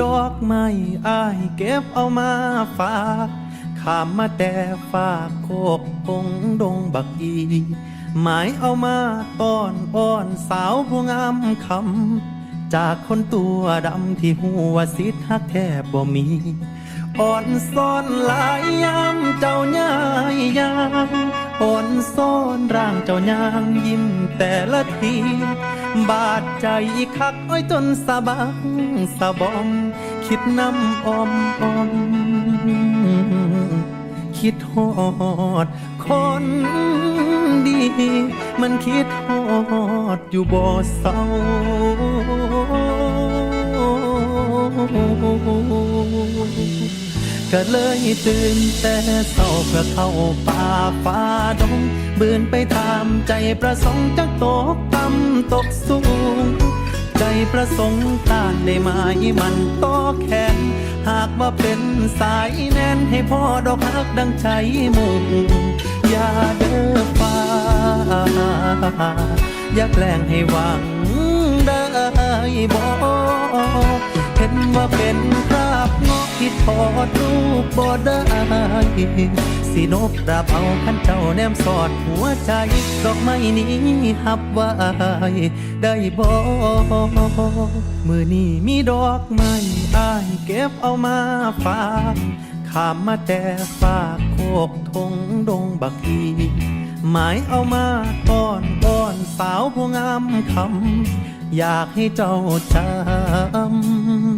ดอกไม้อายเก็บเอามาฝากขามมาแต่ฝากโคกพงดงบักอีหมายเอามาต้อนอ้อนสาวผู้งามคำจากคนตัวดำที่หัวสิทธักแทบบ่มีอ่อนซ่อนหลายยามเจ้าย่ายยางอ่อนซ่อนร่างเจ้ายางยิ้มแต่ละที บาดใจคักอ้อยจนสะบักสะบอม คิดน้ำอมอม คิดฮอด คนดี มันคิดฮอดอยู่บ่เศร้าก็เลยตื่นแต่เศร้าเพื่อเข้าป่าฟ้าดงบืนไปตามใจประสงค์จักตกำตกสูง ใจประสงค์ต้านได้ไหมมันโตแขนหากว่าเป็นสายแน่นให้พ่อดอกฮักดังใจมุ่งอย่าเด้อฟ้า อย่าแกล้งให้หวังได้บ่เห็นว่าเป็นคราบงาะ ที่ทอดรูปบ่ได้สินบราบเอาขันเจ้าแนมสอดหัวใจ ดอกไม้นี้หับไว้ได้บ่มือนี้มีดอกไม้อายเก็บเอามาฝากขามมาแต่ฝากโคกทงดงบักอีหมายเอามาต้อนอ้อนสาวผู้งามคำอยากให้เจ้าจำ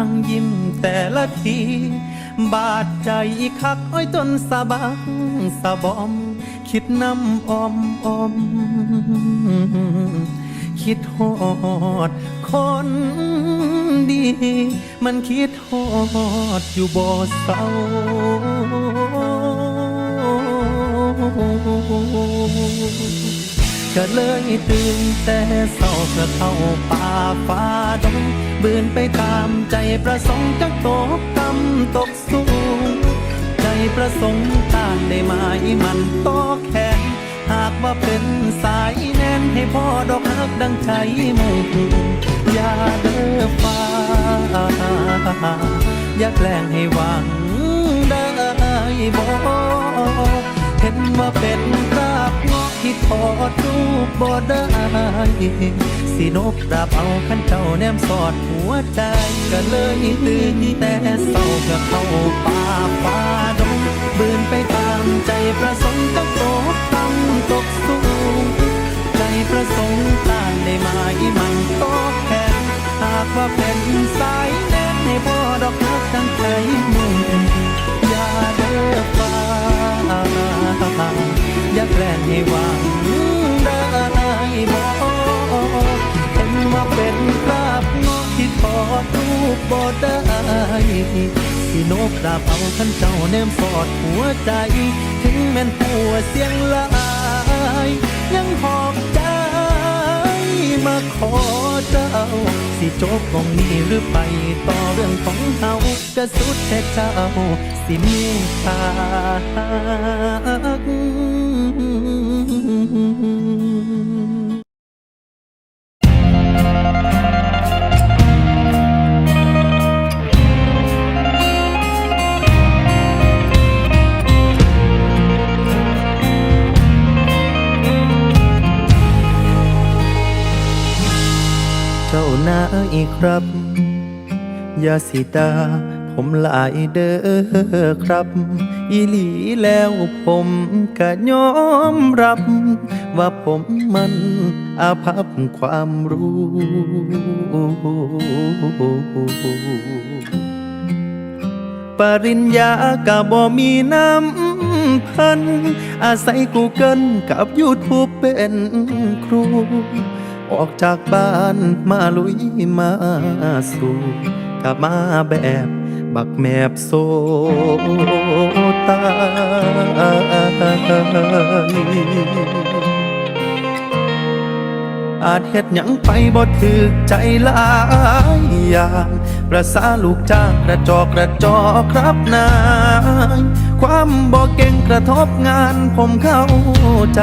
างยิ้มแต่ละที บาดใจอีกคักอ้อยจนสะบักสะบอม คิดน้ำอมอม คิดฮอดคนดี มันคิดฮอดอยู่บ่เศร้า ก็เลยตื่นแต่เศร้าเพื่อเข้าป่าฟ้าดงบืนไปตามใจประสงค์จักตกต่ำตกสูง ใจประสงค์ต้านได้ไหมมันโตแขนหากว่าเป็นสายแน่นให้พ่อดอกฮักดังใจมุ่งอย่าเด้อฟ้าอย่าแกล้งให้หวังได้บ่เห็นว่าเป็นคราบ ที่ทอดรูปบ่ได้สินบราบเอาขันเจ้าแนมสอดหัวใจก็เลยตื่นแต่เศร้าเพื่อเข้าป่าฟ้าดงบืนไปตามใจประสงค์จะตกต่ำตกสูง ใจประสงค์ต้านได้ไหมมันโตแขนหากว่าเป็นสายแน่นให้พ่อดอกฮักตั้งใจ สินบดาเอาขันเจ้าแนมสอดหัวใจ ถึงแม่นหัวเสียงลาย ยังหอบใจมาขอเจ้า สิจบตรงนี้หรือไปต่อเรื่องของเฮากระสุดแต่เจ้า สิมตตาเสิตา ผมหลายเด้อครับ อีหลีแล้วผมก็ยอมรับ ว่าผมมันอาภัพความรู้ ปริญญากะบ่มีน้ำพัน อาศัยกูเกิลกับ YouTube เป็นครูออกจากบ้านมาลุยมาสู่ กลับมาแบบบักแมบโซตายอาจเฮ็ดหยังไปบ่ถึกใจหลายอย่างประสาลูกจ้างกระจอกกระจอกครับนายความบ่เก่งกระทบงานผมเข้าใจ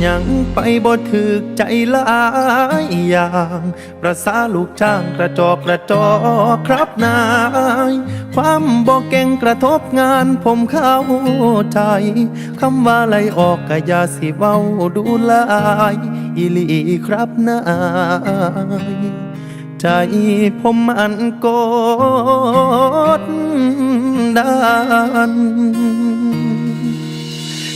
หยังไปบ่ถึกใจหลายอย่าง ประสาลูกจ้างกระจอกกระจอกครับนาย ความบ่เก่งกระทบงานผมเข้าใจ คำว่าไล่ออกก็ยาสิเว้าดูลายอีลีครับนายใจผมมันโกดดัน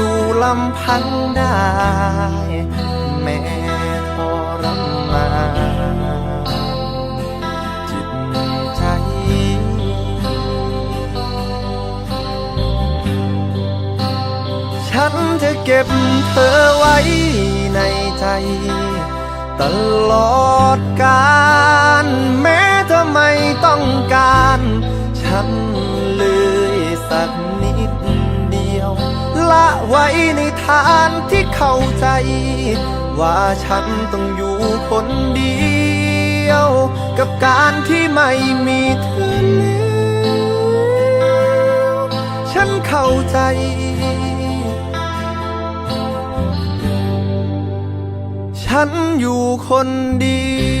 ู่ ลำพังได้ แม้ทรมานจิตใจฉันจะเก็บเธอไว้ในใจ ตลอดกาลแม้เธอไม่ต้องการ ฉันเลยสักน ละไว้ในฐานที่เข้าใจ ว่าฉันต้องอยู่คนเดียว กับการที่ไม่มีเธอแล้วฉันเข้าใจฉันอยู่คนเดียว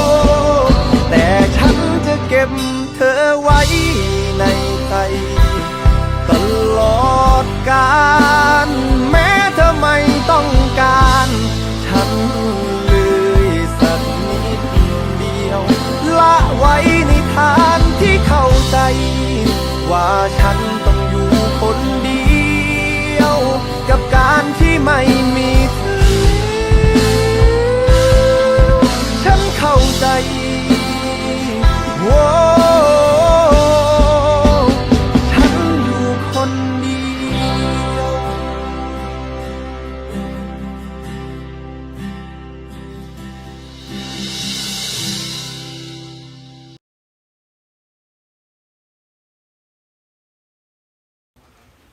เก็บเธอไว้ในใจตลอดกาล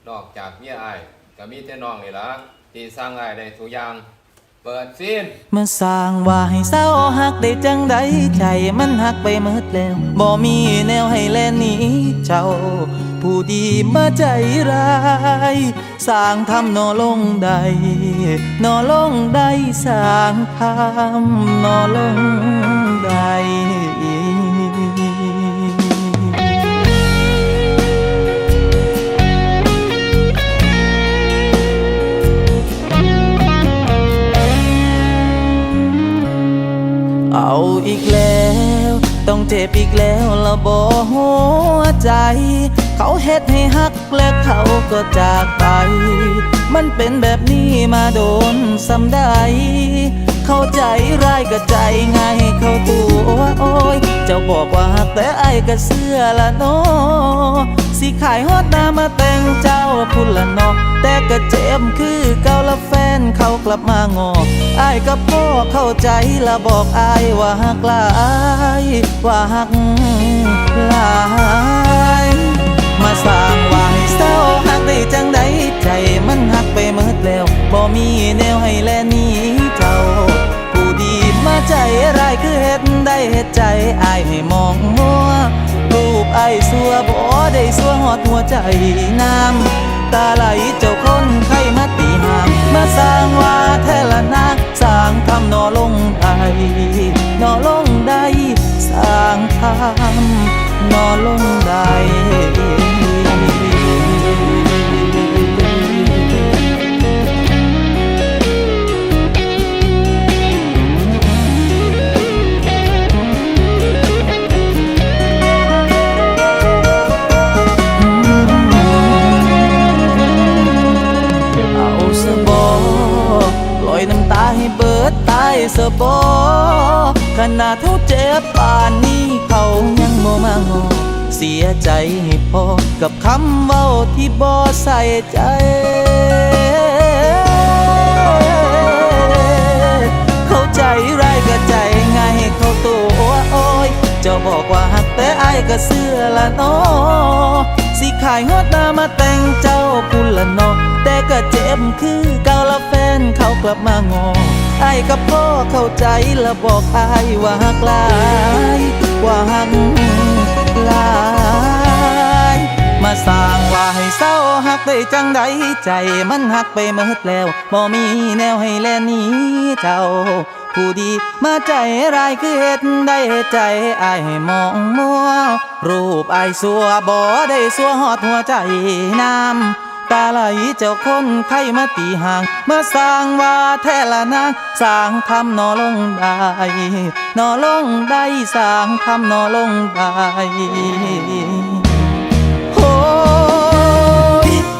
นอกจากเมียอายก็มีแต่น้องนี่ล่ะที่สร้างอายได้ทุกอย่างบปิดซีนเมื่อสร้างว่าให้เศร้าหักได้จังใดใจมันหักไปหมดแล้วบ่มีแนวให้แล่นหนีเจ้า ผู้ดีมาใจร้ายสร้างทำนอลงใดนอลงใดสร้างทำนอลงใด อีกแล้ว ต้องเจ็บอีกแล้วละบ่หัวใจ เขาเฮ็ดให้ฮักและเขาก็จากไป มันเป็นแบบนี้มาโดนสำได้เข้าใจร้ายก็ใจง่ายเข้าตัวโอ้ย เจ้าบอกว่าฮักแต่ไอ้ายก็เสื้อละเนสิขายฮอดนามาแต่งเจ้าพุ่นละนาะแต่ก็เจ็บคือเก่าละ นเขากลับมางอไอ้ายกับพ่อเข้าใจละบอกไอ้ายว่าหักลายว่าหักลายมาสร้างว่าให้เศร้าหักได้จังใดใจมันหักไปหมดแล้วบ่มีแนวให้แลนี้เจ้า ผู้ดีมาใจร้ายคือเฮ็ด ได้เฮ็ดใจอายให้มองมัวรูปไอสัวบ่ได้สัวหอดหัวใจน้ำตาไหลเจ้าคนไข้มาตีหามมาสร้างว่าแทละนักสร้างทำนอลงได้นอลงได้สร้างทำนอลงได้ ใจเข้าใจไรก็ใจไงเขาตัวโอ้ยเจ้าบอกว่าหักแต่ไอายก็เสื้อละนาะสิขายฮอดน้ามาแต่งเจ้าพุ่นละนาะแต่ก็เจ็บคือเก่าละแฟนเขากลับมางออายกับพ่อเข้าใจละบอกไอายว่าหักลายว่าหักลาย มาสร้างว่าให้เศร้าหักได้จังใดใจมันหักไปหมดแล้วบ่มีแนวให้แลนี้เจ้า ผู้ดีมาใจร้ายคือเฮ็ดได้ใจอายมองมัว รูปอายสัวบ่ได้สัวหอดหัวใจน้ำตาไหลเจ้าคนไข้มาตีห่าง เมาสร้างว่าแท้ละนางสร้างทำนอลงได้นอลงได้สร้างทำนอลงได้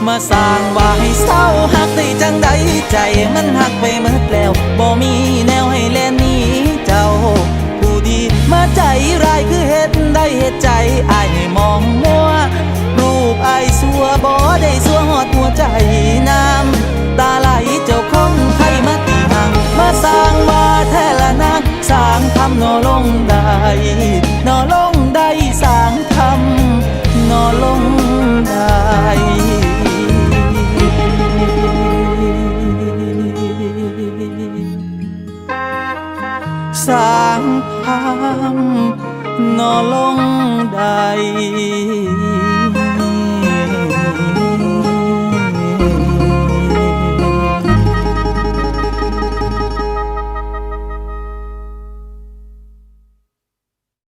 มาสร้างว่าให้เศร้าหักได้จังใดใจมันหักไปเมื่อแล้วบ่มีแนวให้แลนหนี้เจ้า ผู้ดีมาใจร้ายคือเห็ดได้เห็ดใจอายให้มองมัวรูปอายสัวบ่ได้สัวหอดหัวใจน้ำตาไหลเจ้าคง